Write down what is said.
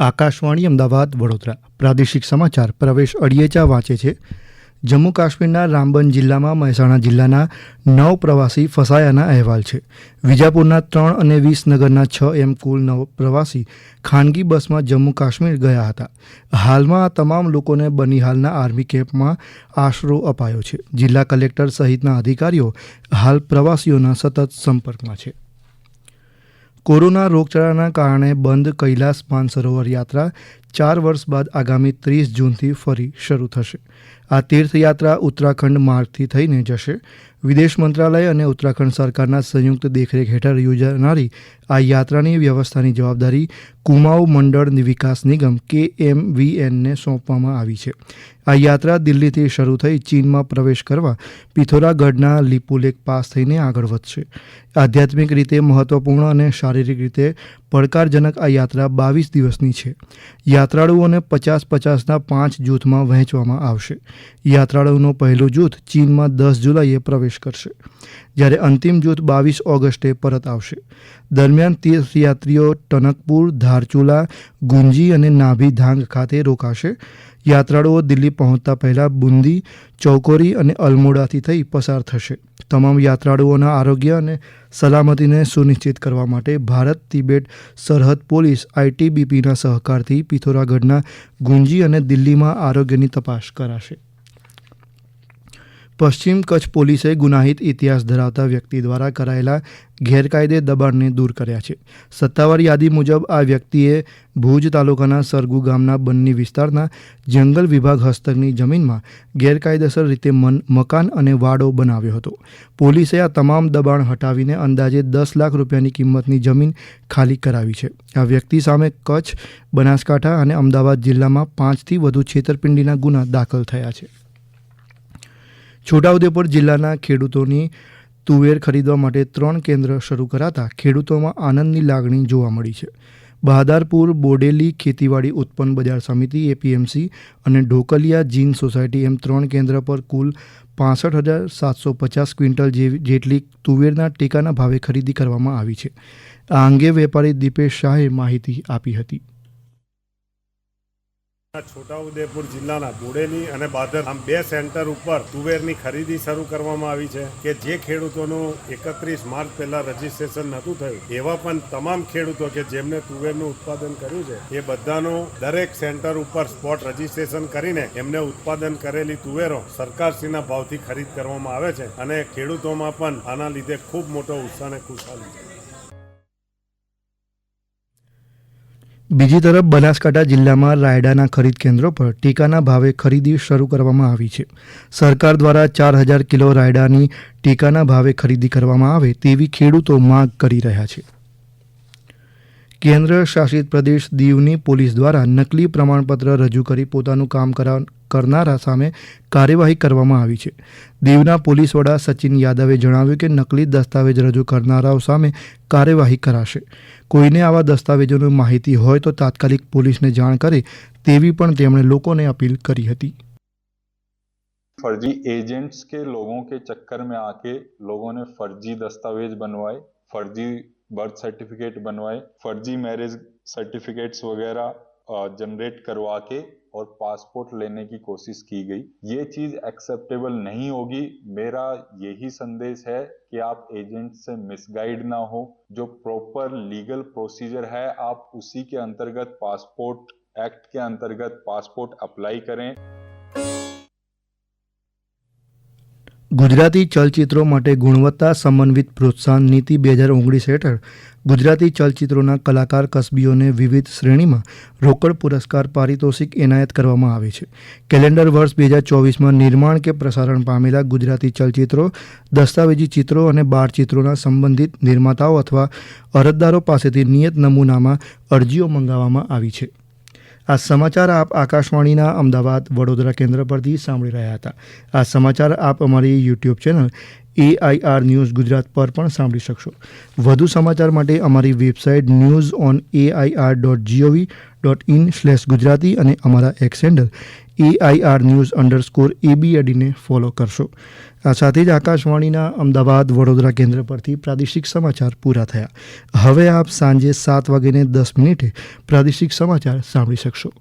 આકાશવાણી અમદાવાદ, વડોદરા. પ્રાદેશિક સમાચાર પ્રવેશ અડિયેચા વાંચે છે. જમ્મુ કાશ્મીરના રામબન જિલ્લામાં મહેસાણા જિલ્લાના નવ પ્રવાસી ફસાયાના અહેવાલ છે. વિજાપુરના ત્રણ અને વિસનગરના છ એમ કુલ નવ પ્રવાસી ખાનગી બસમાં જમ્મુ કાશ્મીર ગયા હતા. હાલમાં આ તમામ લોકોને બનિહાલના આર્મી કેમ્પમાં આશરો અપાયો છે. જિલ્લા કલેક્ટર સહિતના અધિકારીઓ હાલ પ્રવાસીઓના સતત સંપર્કમાં છે. કોરોના રોગચાળાના કારણે બંધ કૈલાસ માનસરોવર યાત્રા ચાર વર્ષ બાદ આગામી ત્રીસ જૂનથી ફરી શરૂ થશે. આ તીર્થયાત્રા ઉત્તરાખંડ માર્ગથી થઈને જશે. વિદેશ મંત્રાલય અને ઉત્તરાખંડ સરકારના સંયુક્ત દેખરેખ હેઠળ યોજાનારી આ યાત્રાની વ્યવસ્થાની જવાબદારી કુમાઉ મંડળ વિકાસ નિગમ કે એમ વીએનને સોંપવામાં આવી છે. આ યાત્રા દિલ્હીથી શરૂ થઈ ચીનમાં પ્રવેશ કરવા પિથોરાગઢના લિપુલેક પાસ થઈને આગળ વધશે. આધ્યાત્મિક રીતે મહત્વપૂર્ણ અને શારીરિક રીતે પડકારજનક આ યાત્રા બાવીસ દિવસની છે. યાત્રાળુઓને પચાસ પચાસના પાંચ જૂથમાં વહેંચવામાં આવશે. યાત્રાળુઓનું પહેલું જૂથ ચીનમાં દસ જુલાઈએ પ્રવેશ કરશે, જ્યારે અંતિમ જૂથ બાવીસ ઓગસ્ટે પરત આવશે. દરમિયાન તીર્થયાત્રીઓ ટનકપુર, ધારચુલા, ગુંજી અને નાભી ધાંગ ખાતે રોકાશે. યાત્રાળુઓ દિલ્હી પહોંચતા પહેલા બુંદી, ચૌકોરી અને અલમોડાથી થઈ પસાર થશે. તમામ યાત્રાળુઓના આરોગ્ય અને સલામતીને સુનિશ્ચિત કરવા માટે ભારત, તિબેટ, સરહદ પોલીસ, આઈટીબીપીના સહકારથી પિથોરાગઢના ગુંજી અને દિલ્હીમાં આરોગ્યની તપાસ કરાશે. પશ્ચિમ કચ્છ પોલીસે ગુનાહિત ઇતિહાસ ધરાવતા વ્યક્તિ દ્વારા કરાયેલા ગેરકાયદે દબાણને દૂર કર્યા છે. સત્તાવાર યાદી મુજબ આ વ્યક્તિએ ભુજ તાલુકાના સરગુ ગામના બન્ની વિસ્તારના જંગલ વિભાગ હસ્તકની જમીનમાં ગેરકાયદેસર રીતે મન, મકાન અને વાડો બનાવ્યો હતો. પોલીસે આ તમામ દબાણ હટાવીને અંદાજે દસ લાખ રૂપિયાની કિંમતની જમીન ખાલી કરાવી છે. આ વ્યક્તિ સામે કચ્છ, બનાસકાંઠા અને અમદાવાદ જિલ્લામાં પાંચથી વધુ છેતરપિંડીના ગુના દાખલ થયા છે. છોટાઉદેપુર જિલ્લાના ખેડૂતોની તુવેર ખરીદવા માટે ત્રણ કેન્દ્ર શરૂ કરાતા ખેડૂતોમાં આનંદની લાગણી જોવા મળી છે. બહાદારપુર બોડેલી ખેતીવાડી ઉત્પન્ન બજાર સમિતિ, એપીએમસી અને ઢોકલિયા જીન સોસાયટી એમ ત્રણ કેન્દ્ર પર કુલ પાસઠ હજાર સાતસો પચાસ ક્વિન્ટલ જેટલી તુવેરના ટેકાના ભાવે ખરીદી કરવામાં આવી છે. આ અંગે વેપારી દીપેશ શાહે માહિતી આપી હતી. છોટાઉદેપુર જિલ્લાના બોડેલી અને બાદર આમ બે સેન્ટર ઉપર તુવેરની ખરીદી શરૂ કરવામાં આવી છે કે જે ખેડૂતોનું એકત્રીસ માર્ચ પહેલા રજીસ્ટ્રેશન નહોતું થયું. એવા પણ તમામ ખેડૂતો કે જેમને તુવેરનું ઉત્પાદન કર્યું છે, એ બધાનું દરેક સેન્ટર ઉપર સ્પોટ રજીસ્ટ્રેશન કરીને એમને ઉત્પાદન કરેલી તુવેરો સરકારશ્રીના ભાવથી ખરીદ કરવામાં આવે છે અને ખેડૂતોમાં પણ આના લીધે ખૂબ મોટો ઉત્સાહ અને ખુશાલી છે. બીજી તરફ બનાસકાંઠા જિલ્લામાં રાયડાના ખરીદ કેન્દ્રો પર ટેકાના ભાવે ખરીદી શરૂ કરવામાં આવી છે. સરકાર દ્વારા ચાર હજાર કિલો રાયડાની ટેકાના ભાવે ખરીદી કરવામાં આવે તેવી ખેડૂતો માંગ કરી રહ્યા છે. કેન્દ્ર શાસિત પ્રદેશ દીવની પોલીસ દ્વારા નકલી પ્રમાણપત્ર રજૂ કરી પોતાનું કામ કરા કરનારા સામે કાર્યવાહી કરવામાં આવી છે દીવના પોલીસ વડા સચિન યાદવે જણાવ્યું કે નકલી દસ્તાવેજ રજૂ કરનારાઓ સામે કાર્યવાહી કરાશે કોઈને આવા દસ્તાવેજોની માહિતી હોય તો તાત્કાલિક પોલીસને જાણ કરે તેવી પણ તેમણે લોકોને અપીલ કરી હતી फर्जी एजेंट्स के लोगों के चक्कर में आके लोगों ने फर्जी दस्तावेज बनवाए फर्जी बर्थ सर्टिफिकेट बनवाए फर्जी मैरिज सर्टिफिकेट्स वगैरह जनरेट करवा के और पासपोर्ट लेने की कोशिश की गई। ये चीज़ एक्सेप्टेबल नहीं होगी। मेरा यही संदेश है कि आप एजेंट से मिसगाइड ना हो। जो प्रॉपर लीगल प्रोसीजर है, आप उसी के अंतर्गत पासपोर्ट एक्ट के अंतर्गत पासपोर्ट अप्लाई करें। ગુજરાતી ચલચિત્રો માટે ગુણવત્તા સમન્વિત પ્રોત્સાહન નીતિ બે હજાર ઓગણીસ હેઠળ ગુજરાતી ચલચિત્રોના કલાકાર કસબીઓને વિવિધ શ્રેણીમાં રોકડ પુરસ્કાર પારિતોષિક એનાયત કરવામાં આવે છે. કેલેન્ડર વર્ષ બે હજાર ચોવીસમાં નિર્માણ કે પ્રસારણ પામેલા ગુજરાતી ચલચિત્રો, દસ્તાવેજી ચિત્રો અને બાળચિત્રોના સંબંધિત નિર્માતાઓ અથવા અરજદારો પાસેથી નિયત નમૂનામાં અરજીઓ મંગાવવામાં આવી છે. આ સમાચાર આપ આકાશવાણીના અમદાવાદ વડોદરા કેન્દ્ર પરથી સાંભળી રહ્યા હતા. આ સમાચાર આપ અમારી YouTube channel AIR news Gujarat પર પણ સાંભળી શકશો. વધુ સમાચાર માટે અમારી website news on AIR dot GOV dot in slash Gujarati અને અમારા X handle AIR news underscore એબીએડીને follow કરશો. આ સાથે જ આકાશવાણીના અમદાવાદ વડોદરા કેન્દ્ર પરથી પ્રાદેશિક સમાચાર પૂરા થયા. હવે આપ સાંજે સાત વાગ્યાને દસ મિનિટે પ્રાદેશિક સમાચાર સાંભળી શકશો.